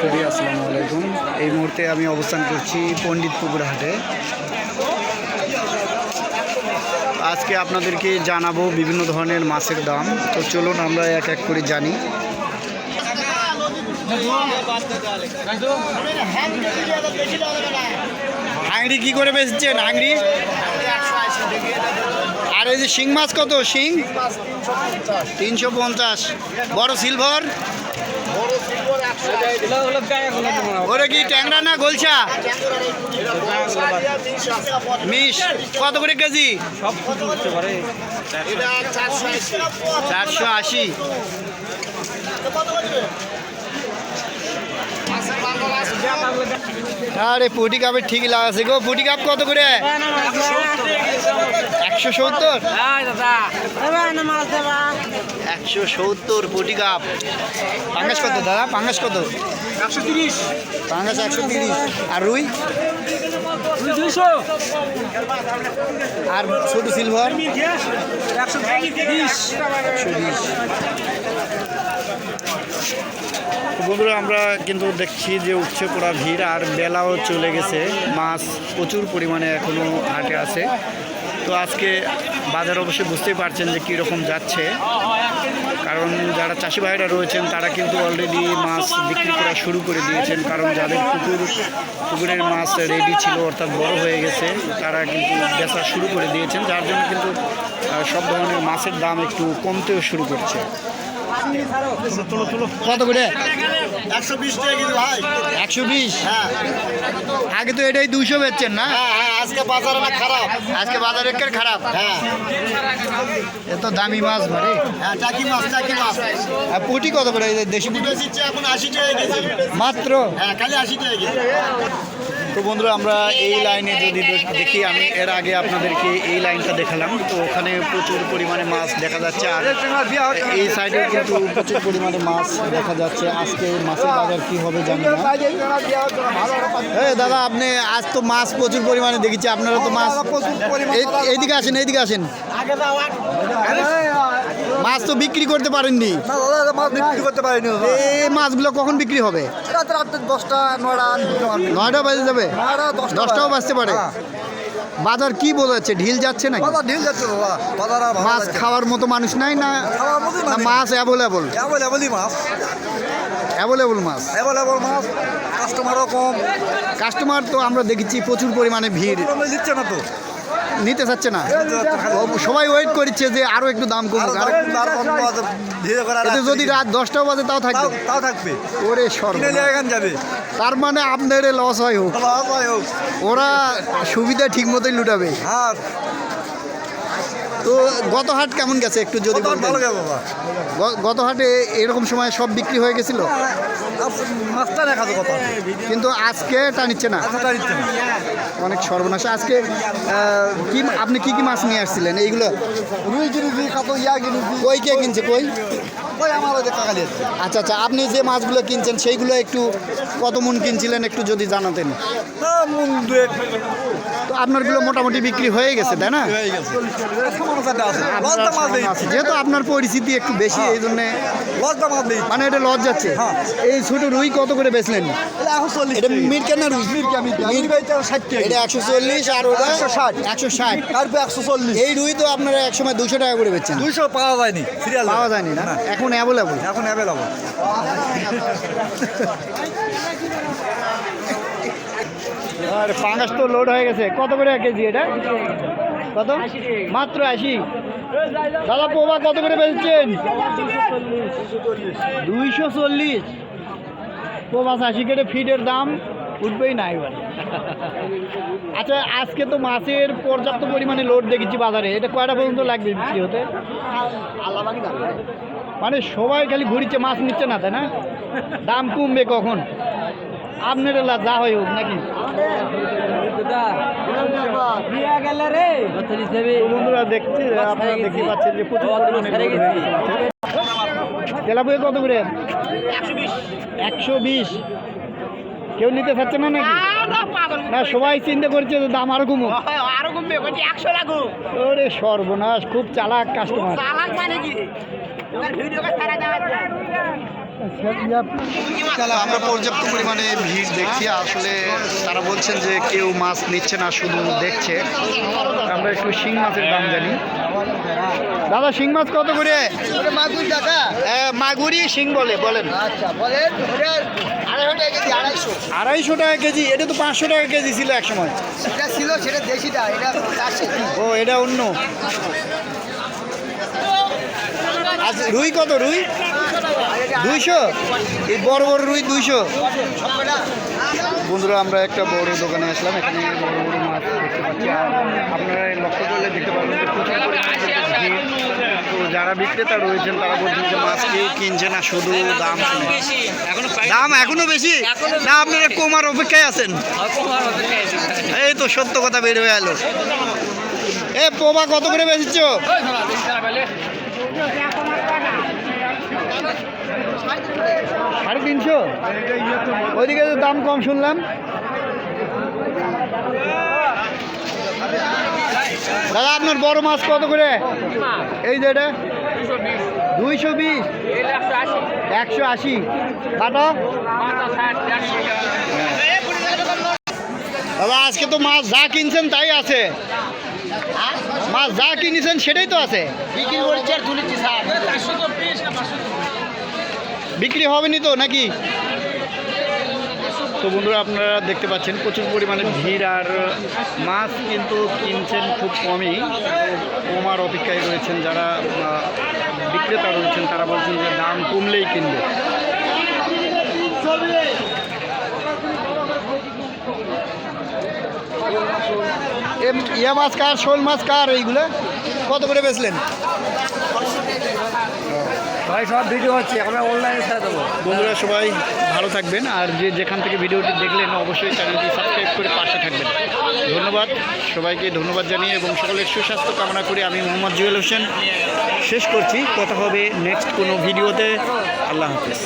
সরাসরি আসসালামু আলাইকুম। এই মুহূর্তে আমি অবস্থান করছি পণ্ডিত পুকুর হাটে। আজকে আপনাদেরকে জানাব বিভিন্ন ধরনের মাছের দাম। তো চলুন আমরা এক এক করে জানি। হাংড়ি কি করে বেচছেন? হাংড়ি আর এই যে শিং মাছ কত? শিং? তিনশো পঞ্চাশ। বড় সিলভার? ওরে কি ট্যাংরা না গোলছা মিশ কত করে কেজি? চারশো আশি। আরে পুটি কাপের ঠিকই লাগাছে গো। পুটি কাপ কত করে? একশো সত্তর। একশো সত্তর কোটি কাপ। পাঙ্গাস কত দাদা? পাঙ্গাস কত? একশো তিরিশ। পাঙ্গাস একশো তিরিশ। আর রুই? দুইশো। আর ছোট সিলভার? একশো তিরিশ। বন্ধুরা আমরা কিন্তু দেখছি যে উচ্ছে পড়া ভিড় আর বেলাও চলে গেছে। মাছ প্রচুর পরিমাণে এখনও হাটে আছে। তো আজকে বাজার অবশ্যই বুঝতেই পারছেন যে কীরকম যাচ্ছে। কারণ যারা চাষি ভাইরা রয়েছেন তারা কিন্তু অলরেডি মাছ বিক্রি করা শুরু করে দিয়েছেন। কারণ যাদের পুকুর পুকুরের মাছ রেডি ছিল অর্থাৎ বড় হয়ে গেছে তারা কিন্তু বেচা শুরু করে দিয়েছেন। যার জন্য কিন্তু সব ধরনের মাছের দাম একটু কমতেও শুরু করছে। কত করে? একশো বিশ টাকা কেজি ভাই। একশো বিশ? হ্যাঁ। আগে তো এটাই দুশো বেচছেন না? হ্যাঁ হ্যাঁ। আজকে বাজার না খারাপ? আজকে বাজার একের খারাপ। হ্যাঁ। এত দামি মাছ ভারে হ্যাঁ টাকি মাছ টাকি মাছ। আর পুটি কত করে দেশি পুটি? বেশি এখন আশি টাকা কেজি। মাত্র? হ্যাঁ খালি আশি টাকা কেজি। তো বন্ধুরা আমরা এই লাইনে যদি দেখি আমি এর আগে আপনাদেরকে এই লাইনটা দেখালাম। তো ওখানে প্রচুর পরিমাণে মাছ দেখা যাচ্ছে। আর এই সাইডে কিন্তু প্রচুর পরিমাণে মাছ দেখা যাচ্ছে। আজকে মাছের বাজার কি হবে জানি না। এই দাদা আপনি আজ তো মাছ প্রচুর পরিমাণে দেখেছি আপনারা তো মাছ এই- এইদিকে আসেন এইদিকে আসেন। মাছ তো বিক্রি করতে পারেননি। মাছ বিক্রি করতে পারেনি এই মাছগুলো কখন বিক্রি হবে? দশটা নয়টা নয়টা বাজে যাবে। দশটাও বাজতে পারে। বাজার কি বোঝাচ্ছে ঢিল যাচ্ছে নাকি? ঢিল যাচ্ছে বাবা। বাজার আর ভালো মাছ লাগছে না। খাওয়ার মতো মানুষ নাই না? খাওয়ার মতোই না মানুষ। মাছ অ্যাভেলেবল অ্যাভেলেবলই মাছ। অ্যাভেলেবল মাছ? অ্যাভেলেবল মাছ। কাস্টমারও কম। কাস্টমার তো আমরা দেখেছি প্রচুর পরিমাণে ভিড়। দিচ্ছে না তো। নিতে চাচ্ছে না। সবাই ওয়েট করছে যে আরও একটু দাম কমুক আর এতে যদি রাত দশটাও বাজে তাও থাকবে। তাও থাকবে। ওরে যাবে। তার মানে আপনার লস হয় হোক। হয় হোক। ওরা সুবিধা ঠিক মতোই লুটাবে। হ্যাঁ। তো গত হাট কেমন গেছে? একটু যদি ভালো বাবা। গত হাটে এরকম সময় সব বিক্রি হয়ে গেছিল? মাছটা দেখা তো কথা কিন্তু আজকে টা নিচ্ছে না। না। অনেক সর্বনাশ। আজকে আহ, কি আপনি কি কি মাছ নিয়ে আসছিলেন? এইগুলো? রুই কিনেছি কত ইয়া কিনেছি। কই কে কিনছে? কই? ওই আমার ওই যে কাকালি আছে আচ্ছা আচ্ছা আপনি যে মাছগুলো কিনছেন সেইগুলো একটু কত মন কিনছিলেন? একটু যদি জানাতেন। দুয়েক। তো আপনারগুলো মোটামুটি বিক্রি হয়ে গেছে তাই না? হয়ে গেছে। সামান্য আছে। লজটা মাছ দিই যেহেতু আপনার পরিস্থিতি একটু বেশি এই জন্য লজটা মাছ দিই মানে এটা লজ যাচ্ছে হ্যাঁ। এই ছোট রুই কত করে বেচলেন? এটা এখন চল্লিশ এটা মিরকা না রুই। মিরকা মিরকা মির- ষাট টাকা এটা একশো চল্লিশ আর ওটা 160 একশো ষাট। তারপর একশো চল্লিশ। এই রুই তো আপনারা একসময় দুশো টাকা করে বেচছেন। দুইশো পাওয়া যায়নি সিরিয়াল পাওয়া যায়নি না? এখন অ্যাভেলেবল এখন অ্যাভেলেবল আর পাঙ্গাস তো লোড হয়ে গেছে। কত করে এক কেজি এটা? কত? মাত্র আশি। দাদা পোবা কত করে বেচছেন? দুইশো চল্লিশ। পোবাস আশি কেটে ফিটের দাম উঠবেই না এবার। আচ্ছা আজকে তো মাছের পর্যাপ্ত পরিমাণে লোড দেখেছি বাজারে। এটা কয়টা পর্যন্ত লাগবে বিক্রি হতে? মানে সবাই খালি ঘুরিচ্ছে, মাছ নিচ্ছে না, তাই না? দাম কমবে কখন? আপনার এলা যা হয় হোক নাকি? বন্ধুরা দেখছি আপনারা দেখতে পাচ্ছেন যে। তেলাপিয়া কত করে? একশো বিশ। কেউ নিতে চাচ্ছে না নাকি? না সবাই চিন্তা করছে যে দাম আরও কমুক। আরও কমবে বলছি একশো লাগুক ওরে সর্বনাশ খুব চালাক কাস্টমার চালাক মানে কি? ভিডিও সারা দেওয়া আমরা পর্যাপ্ত পরিমাণে ভিড় দেখছি। আসলে তারা বলছেন যে কেউ মাছ নিচ্ছে না শুধু দেখছে। আমরা একটু শিং মাছের দাম জানি। দাদা শিং মাছ কত করে? মাগুর টাকা মাগুরি শিং বলে বলেন। আচ্ছা বলেন আড়াইশো টাকা কেজি এটা তো পাঁচশো টাকা কেজি ছিল এক সময় সেটা ছিল সেটা দেশিটা এটা ও এটা অন্য। আচ্ছা রুই কত রুই? দুইশো? এই বড় বড় রুই দুইশো? বন্ধুরা, আমরা একটা বড় দোকানে আসলাম, এখানে বড় বড় মাছ দেখতে পাচ্ছি। আপনারা লক্ষ্য করলে দেখতে পাবেন যে প্রচুর পরিমাণে যারা বিক্রেতা রয়েছেন, তারা বলছেন যে মাছ কেউ কিনছে না, শুধু দাম দাম এখনও বেশি? না, আপনারা কমার অপেক্ষায় আছেন। এই তো সত্য কথা বের হয়ে এলো। এ পোবা কত করে বেচেছ? সাড়ে তিনশো? ওইদিকে তো দাম কম শুনলাম। দাদা, আপনার বড় মাছ কত করে? এই যে এটা। দুইশো বিশ। একশো আশি। কাটা দাদা, আজকে তো মাছ যা কিনছেন তাই আছে। মাছ যা কিনেছেন সেটাই তো আছে। বিক্রি আর তুলেছি, স্যার। বিক্রি হবেনি তো নাকি? তো বন্ধুরা, আপনারা দেখতে পাচ্ছেন প্রচুর পরিমাণে ভিড় আর মাছ কিন্তু কিনছেন খুব কমই। কমার অপেক্ষায় রয়েছেন যারা বিক্রেতা রয়েছেন, তারা বলছেন যে দাম কমলেই কিনবে। ইয়া মাছ কার? শোল মাছ কার এইগুলো? কত করে বেচলেন? ভাই, সব ভিডিও হচ্ছে আমরা অনলাইনে ছেড়ে দেবো। বন্ধুরা, সবাই ভালো থাকবেন, আর যে যেখান থেকে ভিডিওটি দেখলেন, অবশ্যই চ্যানেলটি সাবস্ক্রাইব করে পাশে থাকবেন। ধন্যবাদ, সবাইকে ধন্যবাদ জানিয়ে, এবং সকলের সুস্বাস্থ্য কামনা করে আমি মোহাম্মদ জুয়েল হোসেন শেষ করছি। কথা হবে নেক্সট কোনো ভিডিওতে আল্লাহ হাফিজ।